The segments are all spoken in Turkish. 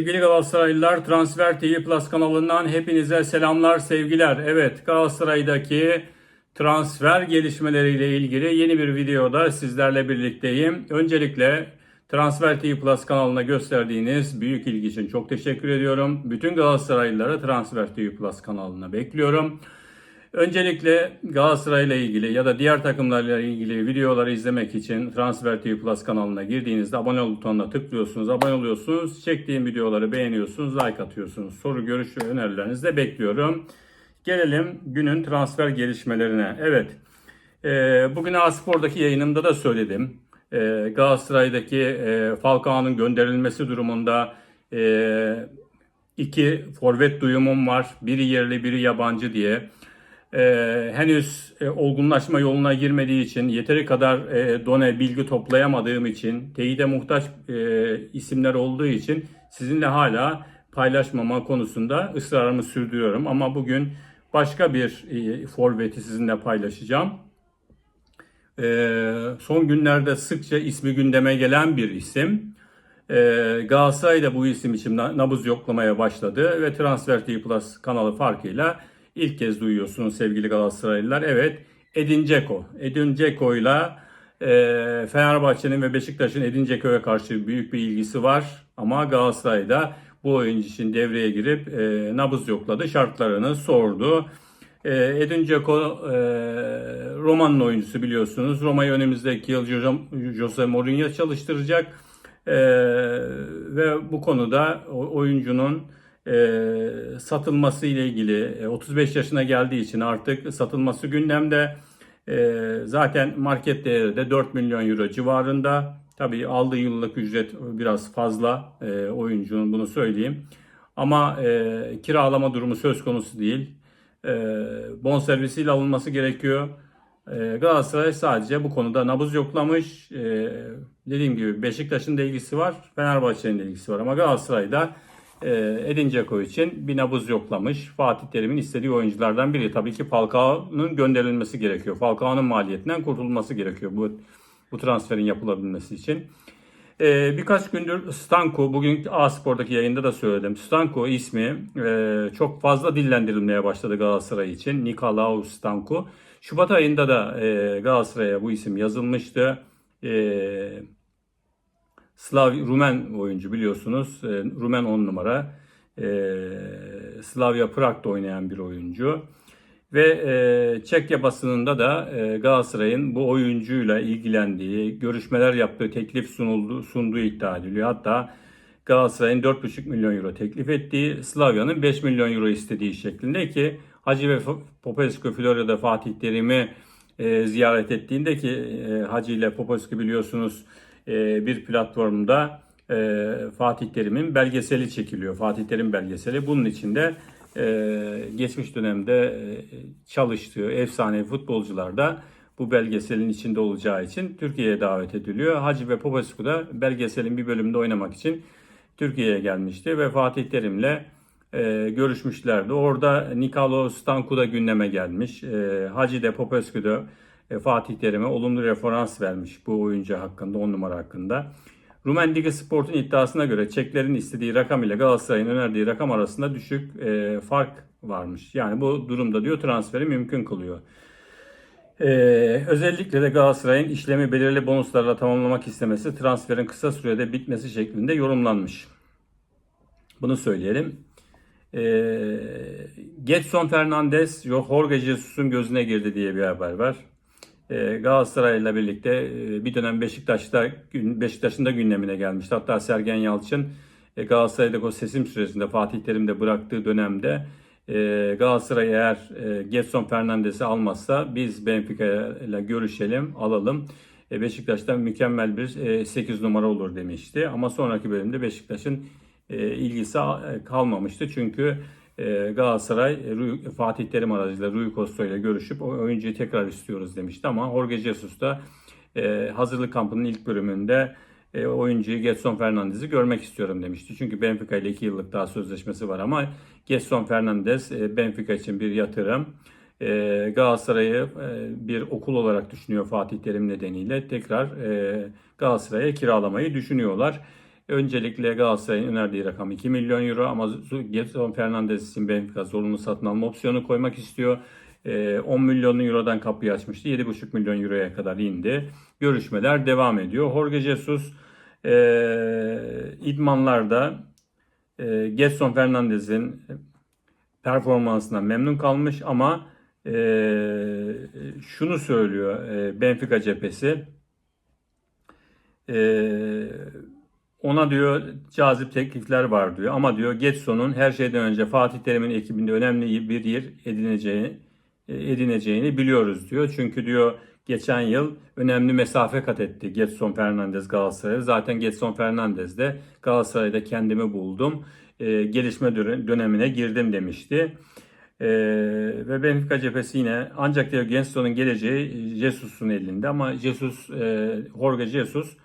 Sevgili Galatasaraylılar, Transfer TV Plus kanalından hepinize selamlar, sevgiler. Evet, Galatasaray'daki transfer gelişmeleriyle ilgili yeni bir videoda sizlerle birlikteyim. Öncelikle Transfer TV Plus kanalına gösterdiğiniz büyük ilgi için çok teşekkür ediyorum. Bütün Galatasaraylıları Transfer TV Plus kanalına bekliyorum. Öncelikle Galatasaray ile ilgili ya da diğer takımlarla ilgili videoları izlemek için Transfer TV Plus kanalına girdiğinizde abone ol butonuna tıklıyorsunuz, abone oluyorsunuz, çektiğim videoları beğeniyorsunuz, like atıyorsunuz. Soru, görüş ve önerilerinizi de bekliyorum. Gelelim günün transfer gelişmelerine. Evet, e, bugün A-Spor'daki yayınımda da söyledim. E, Galatasaray'daki e, Falcao'nun gönderilmesi durumunda iki forvet duyumum var. Biri yerli, biri yabancı diye e, henüz e, olgunlaşma yoluna girmediği için, yeteri kadar e, done bilgi toplayamadığım için, teyide muhtaç e, isimler olduğu için sizinle hala paylaşmama konusunda ısrarımı sürdürüyorum. Ama bugün başka bir e, forveti sizinle paylaşacağım. E, son günlerde sıkça ismi gündeme gelen bir isim. E, Galatasaray da bu isim için nabız yoklamaya başladı ve Transfer TV Plus kanalı farkıyla ilk kez duyuyorsunuz sevgili Galatasaraylılar. Evet Edin Dzeko. Edin Dzeko ile Fenerbahçe'nin ve Beşiktaş'ın Edin Dzeko'ya karşı büyük bir ilgisi var. Ama Galatasaray'da bu oyuncu için devreye girip e, nabız yokladı, şartlarını sordu. E, Edin Dzeko e, Roma'nın oyuncusu biliyorsunuz. Roma'yı önümüzdeki yıl Jose Mourinho çalıştıracak. E, ve bu konuda oyuncunun e, satılması ile ilgili 35 e, yaşına geldiği için artık satılması gündemde. E, zaten market değeri de 4 milyon euro civarında. Tabii aldığı yıllık ücret biraz fazla e, oyuncunun bunu söyleyeyim. Ama e, kiralama durumu söz konusu değil. E, bon servisiyle alınması gerekiyor. E, Galatasaray sadece bu konuda nabız yoklamış. E, dediğim gibi Beşiktaş'ın da ilgisi var, Fenerbahçe'nin de ilgisi var ama Galatasaray'da Edin Dzeko için bir nabız yoklamış. Fatih Terim'in istediği oyunculardan biri. Tabii ki Falcao'nun gönderilmesi gerekiyor. Falcao'nun maliyetinden kurtulması gerekiyor bu bu transferin yapılabilmesi için. E, birkaç gündür Stanko, bugün A-Spor'daki yayında da söyledim. Stanko ismi e, çok fazla dillendirilmeye başladı Galatasaray için. Nikolaus Stanko. Şubat ayında da e, Galatasaray'a bu isim yazılmıştı. E, Slav Rumen oyuncu biliyorsunuz. E, Rumen 10 numara. E, Slavia Prag'da oynayan bir oyuncu. Ve e, Çekya basınında da e, Galatasaray'ın bu oyuncuyla ilgilendiği, görüşmeler yaptığı, teklif sunuldu, sunduğu iddia ediliyor. Hatta Galatasaray'ın 4,5 milyon euro teklif ettiği, Slavya'nın 5 milyon euro istediği şeklinde ki Hacı ve Popescu Florya'da Fatih Terim'i e, ziyaret ettiğinde ki e, Hacı ile Popescu biliyorsunuz e, bir platformda e, Fatih Terim'in belgeseli çekiliyor. Fatih Terim belgeseli. Bunun içinde e, geçmiş dönemde çalıştığı efsane futbolcular da bu belgeselin içinde olacağı için Türkiye'ye davet ediliyor. Hacı ve Popescu da belgeselin bir bölümünde oynamak için Türkiye'ye gelmişti ve Fatih Terim'le e, görüşmüşlerdi. Orada Nikolo Stanku da gündeme gelmiş. E, Hacı de Popescu da e, Fatih Terim'e olumlu referans vermiş bu oyuncu hakkında, 10 numara hakkında. Rumen Ligi Sport'un iddiasına göre Çeklerin istediği rakam ile Galatasaray'ın önerdiği rakam arasında düşük e, fark varmış. Yani bu durumda diyor transferi mümkün kılıyor. Ee, özellikle de Galatasaray'ın işlemi belirli bonuslarla tamamlamak istemesi transferin kısa sürede bitmesi şeklinde yorumlanmış. Bunu söyleyelim. Ee, Getson Fernandez, Jorge Jesus'un gözüne girdi diye bir haber var. Ee, Galatasaray ile birlikte e, bir dönem Beşiktaş'ta Beşiktaş'ın da gündemine gelmişti. Hatta Sergen Yalçın e, Galatasaray'da o sesim süresinde Fatih Terim'de bıraktığı dönemde e, Galatasaray eğer Getson Fernandes'i almazsa biz Benfica ile görüşelim, alalım. Beşiktaş'tan mükemmel bir 8 numara olur demişti. Ama sonraki bölümde Beşiktaş'ın ilgisi kalmamıştı. Çünkü Galatasaray e, Fatih Terim aracılığıyla Rui Costa ile görüşüp oyuncuyu tekrar istiyoruz demişti ama Jorge Jesus da e, hazırlık kampının ilk bölümünde e, oyuncuyu Getson Fernandez'i görmek istiyorum demişti. Çünkü Benfica ile 2 yıllık daha sözleşmesi var ama Getson Fernandez Benfica için bir yatırım. Galatasaray'ı bir okul olarak düşünüyor Fatih Terim nedeniyle. Tekrar Galatasaray'a kiralamayı düşünüyorlar. Öncelikle Galatasaray'ın önerdiği rakam 2 milyon euro ama Getson Fernandes için Benfica zorunlu satın alma opsiyonu koymak istiyor. Ee, 10 milyon eurodan kapıyı açmıştı. 7,5 milyon euroya kadar indi. Görüşmeler devam ediyor. Jorge Jesus e, idmanlarda e, Getson Fernandes'in performansından memnun kalmış ama e, şunu söylüyor e, Benfica cephesi e, ona diyor cazip teklifler var diyor ama diyor Getson'un her şeyden önce Fatih Terim'in ekibinde önemli bir yer edineceğini e, edineceğini biliyoruz diyor. Çünkü diyor geçen yıl önemli mesafe kat etti Getson Fernandez Galatasaray'a. Zaten Getson Fernandez de Galatasaray'da kendimi buldum. E, gelişme dönemine girdim demişti. E, ve Benfica cephesi yine ancak diyor Getson'un geleceği Jesus'un elinde ama Jesus, e, Jorge Jesus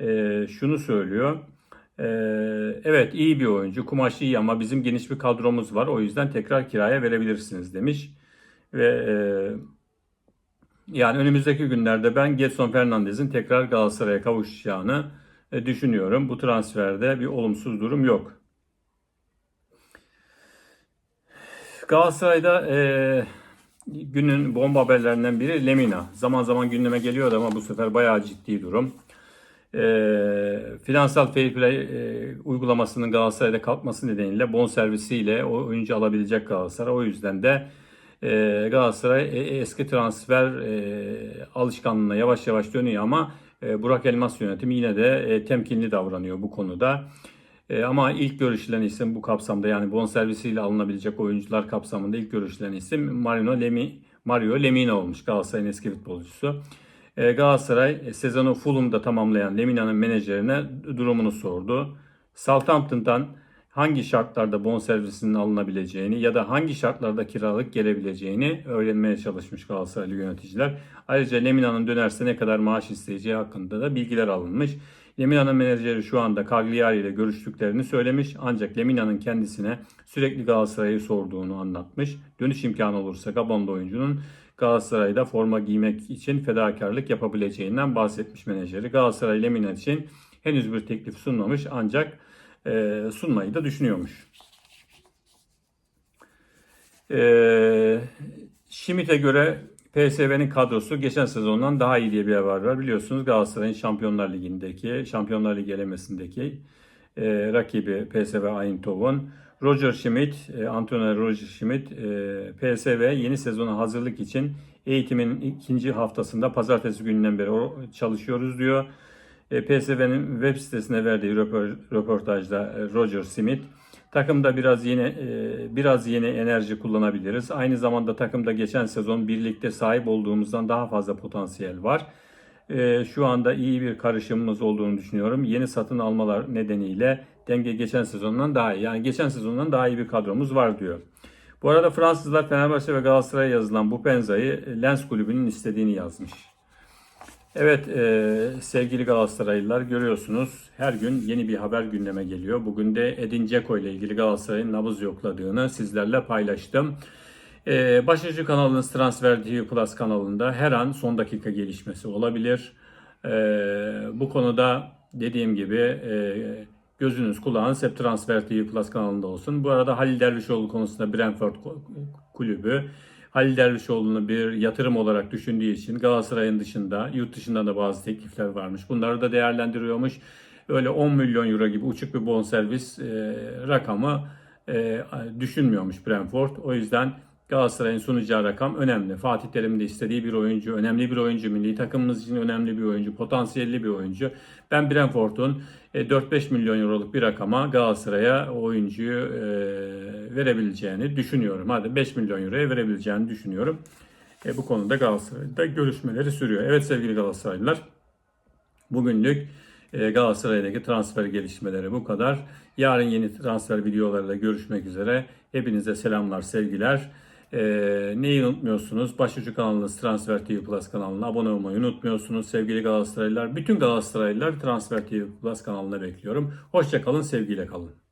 e, şunu söylüyor. E, evet iyi bir oyuncu, kumaşı iyi ama bizim geniş bir kadromuz var. O yüzden tekrar kiraya verebilirsiniz demiş. Ve e, yani önümüzdeki günlerde ben Getson Fernandez'in tekrar Galatasaray'a kavuşacağını e, düşünüyorum. Bu transferde bir olumsuz durum yok. Galatasaray'da e, günün bomba haberlerinden biri Lemina. Zaman zaman gündeme geliyordu ama bu sefer bayağı ciddi durum. E, finansal fair play e, uygulamasının Galatasaray'da kalkması nedeniyle bonservisiyle o oyuncu alabilecek Galatasaray. O yüzden de e, Galatasaray e, eski transfer e, alışkanlığına yavaş yavaş dönüyor ama e, Burak Elmas yönetimi yine de e, temkinli davranıyor bu konuda. E, ama ilk görüşülen isim bu kapsamda yani bonservisiyle alınabilecek oyuncular kapsamında ilk görüşülen isim Marino Lemi, Mario Lemina olmuş Galatasaray'ın eski futbolcusu. E, Galatasaray e, sezonu Fulham'da tamamlayan Lemina'nın menajerine durumunu sordu. Southampton'dan hangi şartlarda bonservisinin alınabileceğini ya da hangi şartlarda kiralık gelebileceğini öğrenmeye çalışmış Galatasaraylı yöneticiler. Ayrıca Lemina'nın dönerse ne kadar maaş isteyeceği hakkında da bilgiler alınmış. Lemina'nın menajeri şu anda Cagliari ile görüştüklerini söylemiş ancak Lemina'nın kendisine sürekli Galatasaray'ı sorduğunu anlatmış. Dönüş imkanı olursa Gabonlu oyuncunun Galatasaray'da forma giymek için fedakarlık yapabileceğinden bahsetmiş menajeri. Galatasaray Lemina için henüz bir teklif sunmamış ancak e, sunmayı da düşünüyormuş. E, Şimit'e göre PSV'nin kadrosu geçen sezondan daha iyi diye bir haber var. Biliyorsunuz Galatasaray'ın Şampiyonlar Ligi'ndeki, Şampiyonlar Ligi elemesindeki e, rakibi PSV Eindhoven. Roger Schmidt, e, antrenör Roger Schmidt, e, PSV yeni sezona hazırlık için eğitimin ikinci haftasında pazartesi gününden beri çalışıyoruz diyor. E, PSV'nin web sitesine verdiği röportajda e, Roger Smith takımda biraz yeni biraz yeni enerji kullanabiliriz. Aynı zamanda takımda geçen sezon birlikte sahip olduğumuzdan daha fazla potansiyel var. Şu anda iyi bir karışımımız olduğunu düşünüyorum. Yeni satın almalar nedeniyle denge geçen sezondan daha iyi. Yani geçen sezondan daha iyi bir kadromuz var diyor. Bu arada Fransızlar Fenerbahçe ve Galatasaray'a yazılan bu penzayı Lens kulübünün istediğini yazmış. Evet e, sevgili Galatasaraylılar görüyorsunuz her gün yeni bir haber gündeme geliyor. Bugün de Edin Dzeko ile ilgili Galatasaray'ın nabız yokladığını sizlerle paylaştım. E, Başucu kanalınız Transfer TV Plus kanalında her an son dakika gelişmesi olabilir. E, bu konuda dediğim gibi e, gözünüz kulağınız hep Transfer TV Plus kanalında olsun. Bu arada Halil Dervişoğlu konusunda Brentford kulübü Halil Dervişoğlu'nu bir yatırım olarak düşündüğü için Galatasaray'ın dışında, yurt dışında da bazı teklifler varmış. Bunları da değerlendiriyormuş. Öyle 10 milyon euro gibi uçuk bir bonservis e, rakamı e, düşünmüyormuş Brentford. O yüzden Galatasaray'ın sunacağı rakam önemli. Fatih Terim'in de istediği bir oyuncu, önemli bir oyuncu, milli takımımız için önemli bir oyuncu, potansiyelli bir oyuncu. Ben Brentford'un 4-5 e, milyon euroluk bir rakama Galatasaray'a oyuncuyu e, verebileceğini düşünüyorum. Hadi 5 milyon euroya verebileceğini düşünüyorum. E, bu konuda Galatasaray'da görüşmeleri sürüyor. Evet sevgili Galatasaraylılar, bugünlük Galatasaray'daki transfer gelişmeleri bu kadar. Yarın yeni transfer videolarıyla görüşmek üzere. Hepinize selamlar, sevgiler. Ee, neyi unutmuyorsunuz? Başucu kanalınız Transfer TV Plus kanalına abone olmayı unutmuyorsunuz sevgili Galatasaraylılar. Bütün Galatasaraylılar Transfer TV Plus kanalına bekliyorum. Hoşçakalın, sevgiyle kalın.